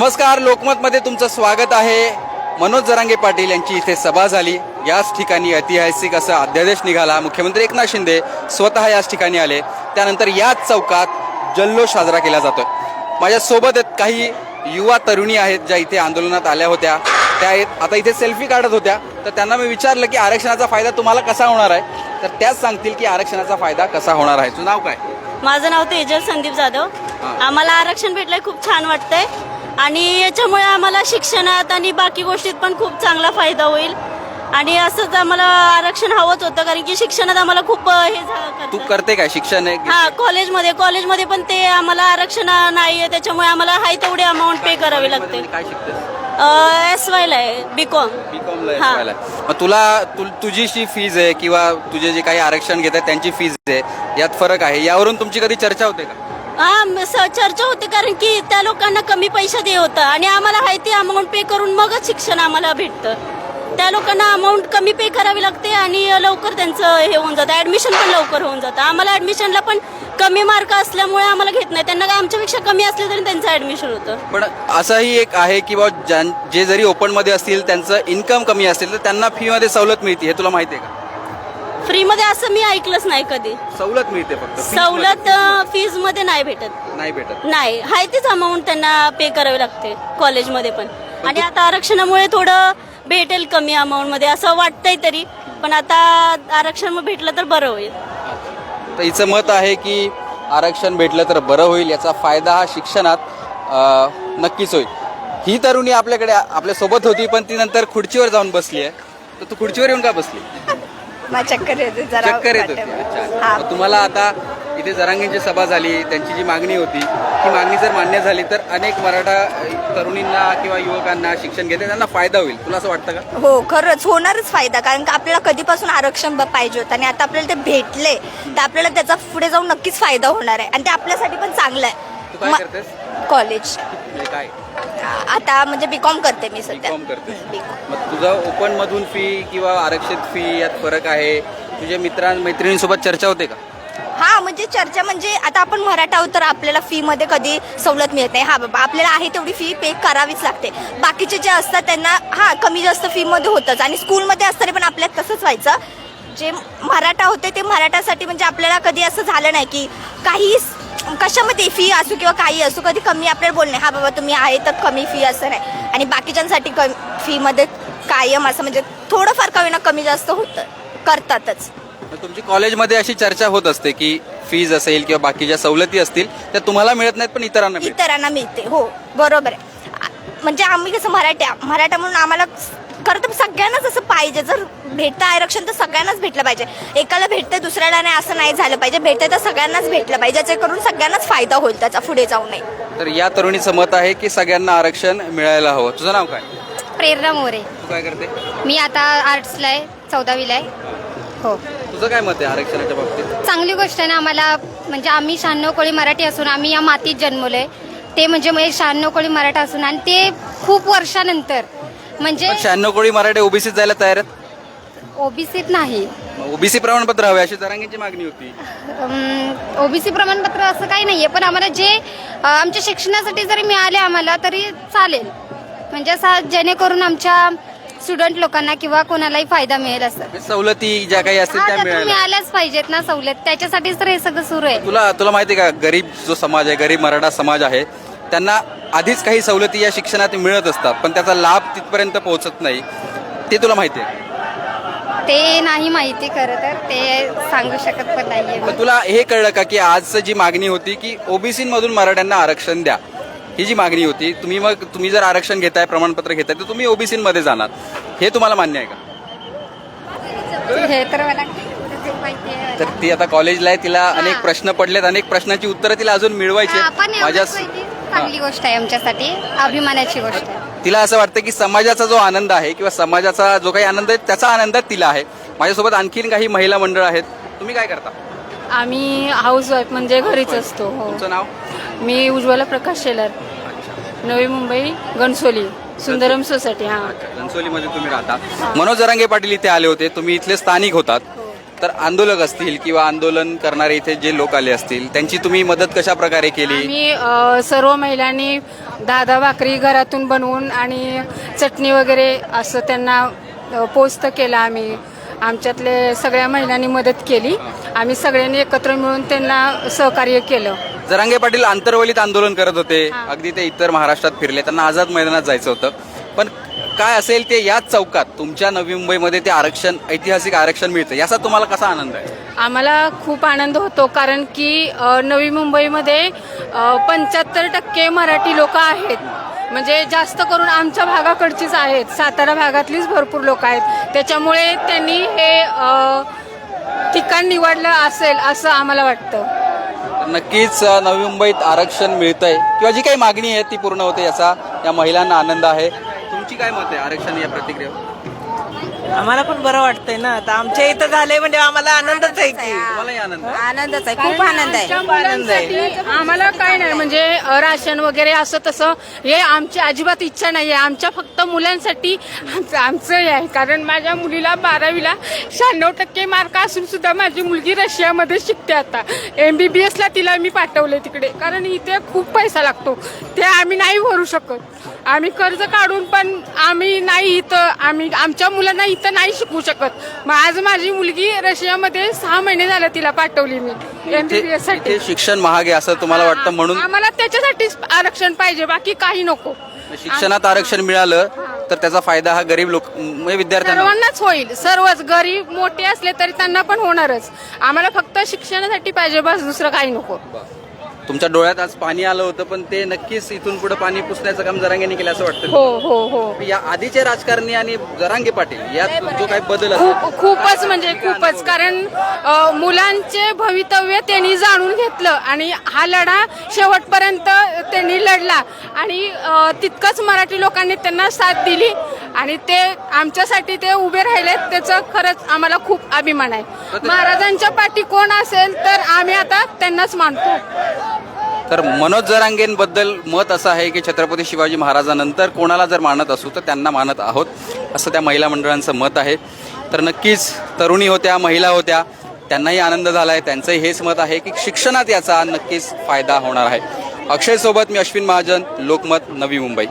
नमस्कार लोकमतमध्ये तुमचं स्वागत आहे. मनोज जरांगे पाटील यांची इथे सभा झाली. याच ठिकाणी ऐतिहासिक असा अध्यादेश निघाला. मुख्यमंत्री एकनाथ शिंदे स्वतः याच ठिकाणी आले. त्यानंतर याच चौकात जल्लोष साजरा केला जातोय. माझ्यासोबत आहेत काही युवा तरुणी आहेत ज्या इथे आंदोलनात आल्या होत्या. त्या आता इथे सेल्फी काढत होत्या. तर त्यांना मी विचारलं की आरक्षणाचा फायदा तुम्हाला कसा होणार आहे? तर त्याच सांगतील की आरक्षणाचा फायदा कसा होणार आहे. तुझं नाव काय? माझं नाव तेजल संदीप जाधव. आम्हाला आरक्षण भेटलंय खूप छान वाटतंय. आणि याच्यामुळे आम्हाला शिक्षणात आणि बाकी गोष्टीत पण खूप चांगला फायदा होईल. आणि असंच आम्हाला आरक्षण हवंच होतं कारण की शिक्षणात आम्हाला खूप हे तू. करते काय शिक्षण? आहे हा कॉलेजमध्ये कॉलेजमध्ये पण ते आम्हाला आरक्षण नाहीये त्याच्यामुळे आम्हाला हाय तेवढी अमाऊंट पे करावी लागते काय शिकतेस? एस वायला आहे बी कॉम बीकॉम हा. ला. मग तुला तु, तुझी जी फीज आहे किंवा तुझे जे काही आरक्षण घेतात त्यांची फीज आहे यात फरक आहे. यावरून तुमची कधी चर्चा होते का? हा स- चर्चा होते कारण की त्या लोकांना कमी पैसे दे होतं. आणि आम्हाला आहे ती अमाऊंट पे करून मगच शिक्षण आम्हाला भेटतं. त्या लोकांना अमाऊंट कमी पे करावी लागते आणि लवकर त्यांचं हे होऊन जातं. ऍडमिशन पण लवकर होऊन जातं. आम्हाला ऍडमिशनला पण कमी मार्क असल्यामुळे आम्हाला घेत नाही. त्यांना काय आमच्यापेक्षा कमी असले तरी त्यांचं ऍडमिशन होतं. पण असंही एक आहे की बा ज्यां- जे जरी ओपनमध्ये असतील त्यांचं इन्कम कमी असेल तर त्यांना फीमध्ये सवलत मिळते. हे तुला माहिती आहे का? फ्रीमध्ये असं मी ऐकलंच नाही कधी. सवलत मिळते फक्त. Fees सवलत मध्ये. फीजमध्ये. नाही भेटत. नाही भेटत. नाही. हाय तीच अमाऊंट त्यांना पे करावी लागते कॉलेजमध्ये पण. आणि आता आरक्षणामुळे थोडं भेटेल कमी अमाऊंटमध्ये असं वाटतंय तरी. पण आता आरक्षण भेटलं तर बरं होईल. तर हिचं मत आहे की आरक्षण भेटलं तर बरं होईल याचा फायदा हा शिक्षणात अं, नक्कीच होईल. ही तरुणी आपल्याकडे आपल्यासोबत होती पण ती नंतर खुर्चीवर जाऊन बसली आहे. तर तू खुर्चीवर येऊन का बसली? चक्कर येते जरा चक्कर येत होती. वाटेल. अच्छा. मग तुम्हाला आता इथे जरांगींची सभा झाली त्यांची जी मागणी होती ती मागणी जर मान्य झाली तर अनेक मराठा अ, तरुणींना किंवा युवकांना शिक्षण घेते त्यांना फायदा होईल. तुला असं वाटतं का? हो खरंच होणारच फायदा कारण का आपल्याला कधीपासून आरक्षण ब- पाहिजे होतं आणि आता आपल्याला ते भेटले तर आपल्याला त्याचा पुढे जाऊन नक्कीच फायदा होणार आहे. आणि ते आपल्यासाठी पण चांगलं तू काय आहे करतेस? कॉलेज म्हणजे काय? आता म्हणजे बीकॉम करते मी सध्या. B.Com. मग तुझं ओपन मधून फी किंवा आरक्षित फी यात फरक आहे? तुझ्या मित्रां मैत्रिणींसोबत चर्चा होते का? हा म्हणजे चर्चा म्हणजे आता आपण मराठा आहोत तर आपल्याला फी मध्ये कधी सवलत मिळत नाही. हा बाबा आपल्याला आहे तेवढी फी पे करावीच लागते. बाकीचे जे असतात त्यांना हा कमी जास्त फी मध्ये होतच. आणि स्कूलमध्ये असताना पण आपल्यात तसंच व्हायचं. जे मराठा होते ते मराठासाठी म्हणजे आपल्याला कधी असं झालं नाही की काही स- कशामध्ये फी असू किंवा काही असू कधी कमी आपल्याला बोलणे हा बाबा तुम्ही आहे तर कमी फी असं नाही. आणि बाकीच्यांसाठी कमी फीमध्ये कायम असं म्हणजे थोडंफार कमी ना कमी जास्त होतं करतातच. मग तुमची कॉलेजमध्ये अशी चर्चा होत असते की फीज असेल किंवा बाकीच्या सवलती असतील त्या तुम्हाला मिळत नाहीत पण इतरांना मिळतात इतरांना मिळते. हो बरोबर आहे. आ- म्हणजे आम्ही कसं मराठ्या मराठा म्हणून आम्हाला खरं तर सगळ्यांनाच असं पाहिजे. जर भेटतं आरक्षण तर सगळ्यांनाच भेटलं पाहिजे. एकाला भेटतं दुसऱ्याला नाही असं नाही झालं पाहिजे. भेटतं तर सगळ्यांनाच भेटलं पाहिजे. ज्याच्याकरून सगळ्यांनाच फायदा होईल त्याचा पुढे जाऊ नये. तर या तरुणीचं मत आहे की सगळ्यांना आरक्षण मिळायला हवं. तुझं नाव काय? प्रेरणा मोरे. तू काय करते? मी आता आर्ट्सला आहे चौदावीला आहे. हो. तुझं काय मत आहे आरक्षणाच्या बाबतीत? चांगली गोष्ट आहे ना आम्हाला म्हणजे आम्ही शहाण्णव कोळी मराठी असून आम्ही या मातीत जन्मलोय. ते म्हणजे म्हणजे शहाण्णव कोळी मराठा असून आणि ते खूप वर्षानंतर म्हणजे शहाण्णव कोळी मराठी ओबीसीत जायला तयार आहेत? ओबीसीत नाही. ओबीसी प्रमाणपत्र हवे अशी जरांगींची मागणी होती. ओबीसी प्रमाणपत्र असं काही नाहीये पण आम्हाला जे अ, आमच्या शिक्षणासाठी जरी मिळाले आम्हाला तरी चालेल. म्हणजे असं जेणेकरून आमच्या स्टुडंट लोकांना किंवा कोणालाही फायदा मिळेल असं. म्हणजे सवलती ज्या काही असतील हा, त्या त्यातून मिळाल्याच पाहिजेत ना सवलत. त्याच्यासाठीच तर हे सगळं सुरू आहे. तुला तुला माहिती आहे का गरीब जो समाज आहे गरीब मराठा समाज आहे त्यांना आधीच काही सवलती या शिक्षणात मिळत असतात पण त्याचा लाभ तिथपर्यंत पोहोचत नाही. ते तुला माहिती आहे? ते नाही माहिती खरं तर ते सांगू शकत पण नाहीये पण तुला हे कळलं का की आजचं जी मागणी होती की ओबीसी मधून मराठ्यांना आरक्षण द्या ही जी मागणी होती तुम्ही मग तुम्ही जर आरक्षण घेताय प्रमाणपत्र घेताय तर तुम्ही ओबीसी मध्ये जाणार. हे तुम्हाला मान्य आहे का? हे तर मला माहिती आहे तर ती आता कॉलेजला आहे तिला अनेक प्रश्न पडलेत अनेक प्रश्नांची उत्तरं तिला अजून मिळवायची आहेत. माझ्या माहिती, चांगली गोष्ट आहे आमच्यासाठी अभिमानाची गोष्ट आहे. तिला असं वाटतं की समाजाचा जो आनंद आहे किंवा समाजाचा जो काही आनंद आहे त्याचा आनंद तिला आहे. माझ्यासोबत आणखीन काही महिला मंडळ आहेत. तुम्ही काय करता? आम्ही हाऊस वाईफ म्हणजे घरीच असतो हो. तुमचं नाव? मी उज्ज्वला प्रकाश शेलर. नवी मुंबई घनसोली सुंदरम सोसायटी हां. घनसोलीमध्ये तुम्ही राहता. मनोज जरांगे पाटील इथे आले होते. तुम्ही इथले स्थानिक होतात. तर आंदोलक असतील किंवा आंदोलन करणारे इथे जे लोक आले असतील त्यांची तुम्ही मदत कशा प्रकारे केली? आम्ही अ, सर्व महिलांनी दहा दहा भाकरी घरातून बनवून आणि चटणी वगैरे असं त्यांना अ, पोस्त केलं आम्ही. आमच्यातले सगळ्या महिलांनी मदत केली. आम्ही सगळ्यांनी एकत्र मिळून त्यांना सहकार्य केलं. जरांगे पाटील आंतरवलीत आंदोलन करत होते. अगदी ते इतर महाराष्ट्रात फिरले. त्यांना आझाद मैदानात जायचं होतं. पण काय असेल ते याच चौकात. तुमच्या नवी मुंबईमध्ये ते आरक्षण ऐतिहासिक आरक्षण मिळतं. याचा तुम्हाला कसा आनंद आहे? आम्हाला खूप आनंद होतो कारण की अ, नवी मुंबईमध्ये पंच्याहत्तर टक्के मराठी लोक आहेत. म्हणजे जास्त करून आमच्या भागाकडचीच आहेत. सातारा भागातलीच भरपूर लोक आहेत. त्याच्यामुळे त्यांनी हे अ, ठिकाण निवडलं असेल असं आम्हाला वाटतं. तर नक्कीच अ, नवी मुंबईत आरक्षण मिळतंय. किंवा जी काही मागणी आहे ती पूर्ण होते याचा या महिलांना आनंद आहे. तुमची काय मत आहे आरक्षण या प्रतिक्रियेवर? आम्हाला पण बरं वाटतंय ना. आता आमच्या इथं झालंय म्हणजे आम्हाला आनंदच आहे की. आनंद आहे? आनंदच आहे. खूप आनंद आहे. आमच्या मुलांसाठी आम्हाला काय नाही म्हणजे अ, राशन वगैरे असं तसं हे आमची अजिबात इच्छा नाही आहे आमच्या फक्त मुलांसाठी आमचं आमचं हे आहे. कारण माझ्या मुलीला बारावीला शहाण्णव टक्के मार्क असून सुद्धा माझी मुलगी रशियामध्ये शिकते आता. एम बी बी एसला तिला मी पाठवले तिकडे. कारण इथे खूप पैसा लागतो. ते आम्ही नाही भरू शकत. आम्ही कर्ज काढून पण आम्ही नाही इथं आम्ही आमच्या मुलांना इथं नाही शिकवू शकत. मग आज माझी मुलगी रशियामध्ये सहा महिने झाले तिला पाठवली मी एम बी बी इथे एससाठी. इथे शिक्षण महाग आहे असं तुम्हाला वाटतं म्हणून? आम्हाला त्याच्यासाठीच आरक्षण पाहिजे बाकी काही नको. शिक्षणात आरक्षण मिळालं तर त्याचा फायदा हा गरीब लोक म्हणजे विद्यार्थ्यांना होईल. सर्वांनाच होईल. सर्वच गरीब मोठे असले तरी त्यांना पण होणारच. आम्हाला फक्त शिक्षणासाठी पाहिजे बस दुसरं काही नको. तुमच्या डोळ्यात आज पाणी आलं होतं पण ते नक्कीच इथून पुढे पाणी पुसण्याचं काम जरांगेने केलं असं वाटतं. हो हो हो. या आधीचे राजकारणी आणि जरांगे पाटील यात जो काही बदल असेल. खूप खूपच म्हणजे खूपच कारण अ, मुलांचे भवितव्य त्यांनी जाणून घेतलं आणि हा लढा शेवटपर्यंत त्यांनी लढला. आणि अ, तितकंच मराठी लोकांनी त्यांना साथ दिली आणि ते आमच्यासाठी ते उभे राहिले त्याचं खरंच आम्हाला खूप अभिमान आहे. महाराजांच्या पाठी कोण असेल तर आम्ही आता त्यांनाच मानतो. तर मनोज जरांगेंबद्दल मत असं आहे की छत्रपती शिवाजी महाराजांनंतर कोणाला जर मानत असू तर त्यांना मानत आहोत असं त्या महिला मंडळांचं मत आहे. तर नक्कीच तरुणी होत्या महिला होत्या त्यांनाही आनंद झाला आहे त्यांचंही हेच मत आहे की शिक्षणात याचा नक्कीच फायदा होणार आहे. अक्षयसोबत मी अश्विन महाजन लोकमत नवी मुंबई.